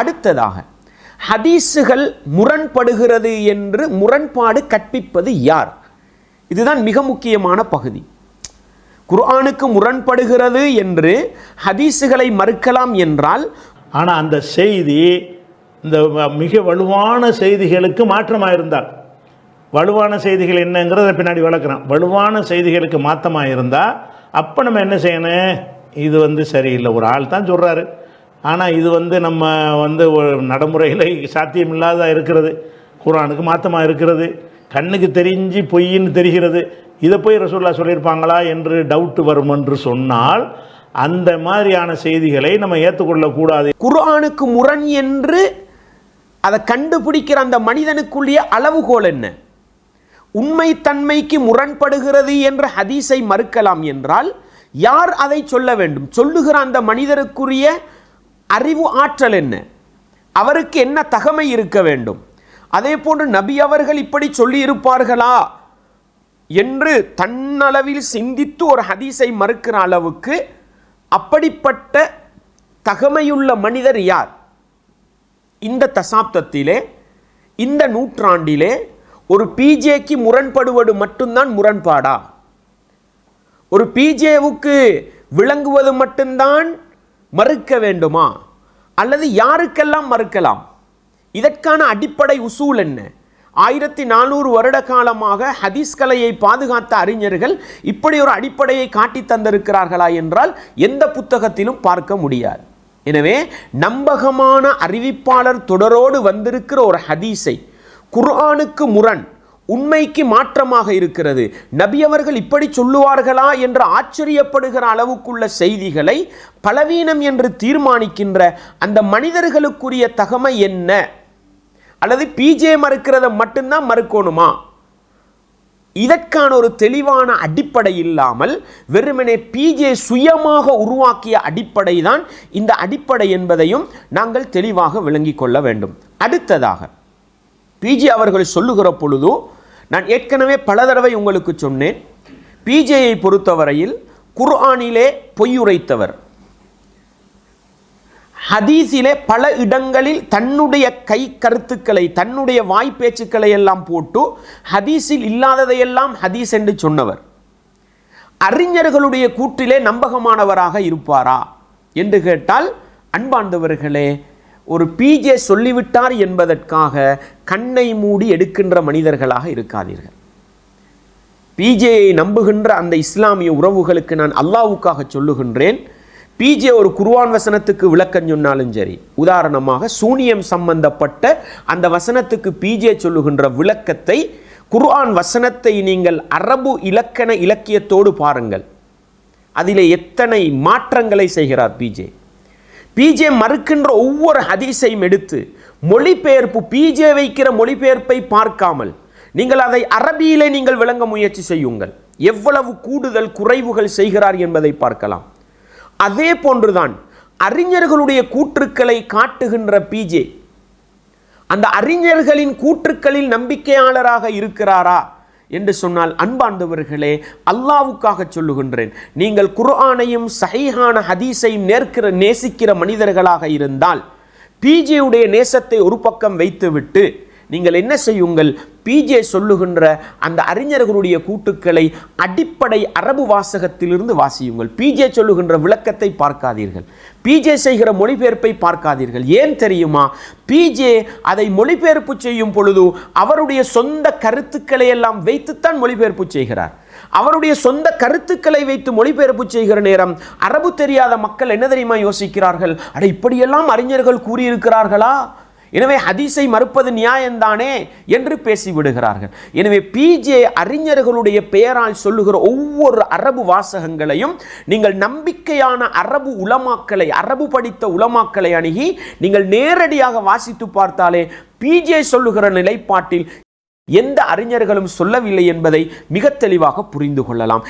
அடுத்ததாக ஹதீஸுகள் முரண்படுகிறது என்று முரண்பாடு கற்பிப்பது யார்? இதுதான் மிக முக்கியமான பகுதி. குர்ஆனுக்கு முரண்படுகிறது என்று ஹதீஸுகளை மறுக்கலாம் என்றால் ஆனால் அந்த செய்தி இந்த மிக வலுவான செய்திகளுக்கு மாற்றமாக இருந்தால் வலுவான செய்திகள் என்னங்கிறத பின்னாடி வளர்க்குறோம் வலுவான செய்திகளுக்கு மாற்றமாக இருந்தால் அப்போ நம்ம என்ன செய்யணும்? இது வந்து சரியில்லை. ஒரு ஆள் தான் சொல்கிறாரு ஆனால் இது வந்து நம்ம வந்து ஒரு நடைமுறையில் சாத்தியமில்லாத இருக்கிறது. குரானுக்கு மாற்றமாக இருக்கிறது. கண்ணுக்கு தெரிஞ்சு பொய்ன்னு தெரிகிறது. இதை போய் ரசூல்லா சொல்லியிருப்பாங்களா என்று டவுட் வரும் என்று சொன்னால் அந்த மாதிரியான செய்திகளை நம்ம ஏற்றுக்கொள்ளக்கூடாது. குரானுக்கு முரண் என்று அதை கண்டுபிடிக்கிற அந்த மனிதனுக்குள்ளே அளவுகோல் என்ன? உண்மைத்தன்மைக்கு முரண்படுகிறது என்ற ஹதீஸை மறுக்கலாம் என்றால் யார் அதை சொல்ல வேண்டும்? சொல்லுகிற அந்த மனிதருக்குரிய அறிவு ஆற்றல் என்ன? அவருக்கு என்ன தகமை இருக்க வேண்டும்? அதே போன்று நபி அவர்கள் இப்படி சொல்லி இருப்பார்களா என்று தன்னளவில் சிந்தித்து ஒரு ஹதீஸை மறுக்கிற அளவுக்கு அப்படிப்பட்ட தகமையுள்ள மனிதர் யார்? இந்த தசாப்தத்திலே இந்த நூற்றாண்டிலே ஒரு பிஜேக்கு முரண்படுவது மட்டும்தான் முரண்பாடா? ஒரு பிஜேவுக்கு விளங்குவது மட்டும்தான் மறுக்க வேண்டுமா? அல்லது யாருக்கெல்லாம் மறுக்கலாம்? இதற்கான அடிப்படை உசூல் என்ன? ஆயிரத்தி நானூறு வருட காலமாக ஹதீஸ் கலையை பாதுகாத்த அறிஞர்கள் இப்படி ஒரு அடிப்படையை காட்டி தந்திருக்கிறார்களா என்றால் எந்த புத்தகத்திலும் பார்க்க முடியாது. எனவே நம்பகமான அறிவிப்பாளர் தொடரோடு வந்திருக்கிற ஒரு ஹதீஸை குர்ஆனுக்கு முரண் உண்மைக்கு மாற்றமாக இருக்கிறது. நபி அவர்கள் இப்படி சொல்லுவார்களா என்று ஆச்சரியப்படுகிற அளவுக்குள்ள செய்திகளை பலவீனம் என்று தீர்மானிக்கின்ற அந்த மனிதர்களுக்குரிய தகமை என்ன? அல்லது பிஜே மறுக்கிறத மட்டும்தான் மறுக்கணுமா? இதற்கான ஒரு தெளிவான அடிப்படை இல்லாமல் வெறுமனே பிஜே சுயமாக உருவாக்கிய அடிப்படை தான் இந்த அடிப்படை என்பதையும் நாங்கள் தெளிவாக விளங்கிக் கொள்ள வேண்டும். அடுத்ததாக பிஜே அவர்கள் சொல்லுகிற பொழுதும் நான் ஏற்கனவே பல தடவை உங்களுக்கு சொன்னேன் பிஜேயை பொறுத்தவரையில் குர்ஆனிலே பொய்யுரைத்தவர். ஹதீஸிலே பல இடங்களில் தன்னுடைய கை கருத்துக்களை தன்னுடைய வாய் பேச்சுக்களை எல்லாம் போட்டு ஹதீஸில் இல்லாததையெல்லாம் ஹதீஸ் என்று சொன்னவர். அறிஞர்களுடைய கூற்றிலே நம்பகமானவராக இருப்பாரா என்று கேட்டால் அன்பாண்டவர்களே ஒரு பிஜே சொல்லிவிட்டார் என்பதற்காக கண்ணை மூடி எடுக்கின்ற மனிதர்களாக இருக்காதீர்கள். பிஜேயை நம்புகின்ற அந்த இஸ்லாமிய உறவுகளுக்கு நான் அல்லாவுக்காக சொல்லுகின்றேன். பிஜே ஒரு குர்வான் வசனத்துக்கு விளக்கம் சொன்னாலும் சரி உதாரணமாக சூனியம் சம்பந்தப்பட்ட அந்த வசனத்துக்கு பிஜே சொல்லுகின்ற விளக்கத்தை குர்ஆன் வசனத்தை நீங்கள் அரபு இலக்கண இலக்கியத்தோடு பாருங்கள். அதிலே எத்தனை மாற்றங்களை செய்கிறார் பிஜே பிஜே மறுக்கின்ற ஒவ்வொரு ஹதீஸையும் எடுத்து மொழிபெயர்ப்பு பிஜே வைக்கிற மொழிபெயர்ப்பை பார்க்காமல் நீங்கள் அதை அரபியிலே நீங்கள் விளங்க முயற்சி செய்யுங்கள். எவ்வளவு கூடுதல் குறைவுகள் செய்கிறார் என்பதை பார்க்கலாம். அதே போன்றுதான் அறிஞர்களுடைய கூற்றுக்களை காட்டுகின்ற பிஜே அந்த அறிஞர்களின் கூற்றுக்களில் நம்பிக்கையாளராக இருக்கிறாரா? என்று சொன்னால் அன்பார்ந்தவர்களே அல்லாவுக்காக சொல்லுகின்றேன். நீங்கள் குர்ஆனையும் சஹீஹான ஹதீஸையும் நேர்க்கிற நேசிக்கிற மனிதர்களாக இருந்தால் பிஜேயுடைய நேசத்தை ஒரு பக்கம் வைத்துவிட்டு நீங்கள் என்ன செய்யுங்கள்? பிஜே சொல்லுகின்ற அந்த அறிஞர்களுடைய கூட்டுக்களை அடிப்படை அரபு வாசகத்திலிருந்து வாசியுங்கள். பிஜே சொல்லுகின்ற விளக்கத்தை பார்க்காதீர்கள். பிஜே செய்கிற மொழிபெயர்ப்பை பார்க்காதீர்கள். ஏன் தெரியுமா? பிஜே அதை மொழிபெயர்ப்பு செய்யும் பொழுது அவருடைய சொந்த கருத்துக்களை எல்லாம் வைத்துத்தான் மொழிபெயர்ப்பு செய்கிறார். அவருடைய சொந்த கருத்துக்களை வைத்து மொழிபெயர்ப்பு செய்கிற நேரம் அரபு தெரியாத மக்கள் என்ன தெரியுமா யோசிக்கிறார்கள்? அட இப்படியெல்லாம் அறிஞர்கள் கூறியிருக்கிறார்களா? எனவே ஹதீஸை மறுப்பது நியாயம்தானே என்று பேசிவிடுகிறார்கள். எனவே பிஜே அறிஞர்களுடைய பெயரால் சொல்லுகிற ஒவ்வொரு அரபு வாசகங்களையும் நீங்கள் நம்பிக்கையான அரபு உலமாக்களை அரபு படித்த உலமாக்களை அணுகி நீங்கள் நேரடியாக வாசித்து பார்த்தாலே பிஜே சொல்லுகிற நிலைப்பாட்டில் எந்த அறிஞர்களும் சொல்லவில்லை என்பதை மிக தெளிவாக புரிந்து கொள்ளலாம்.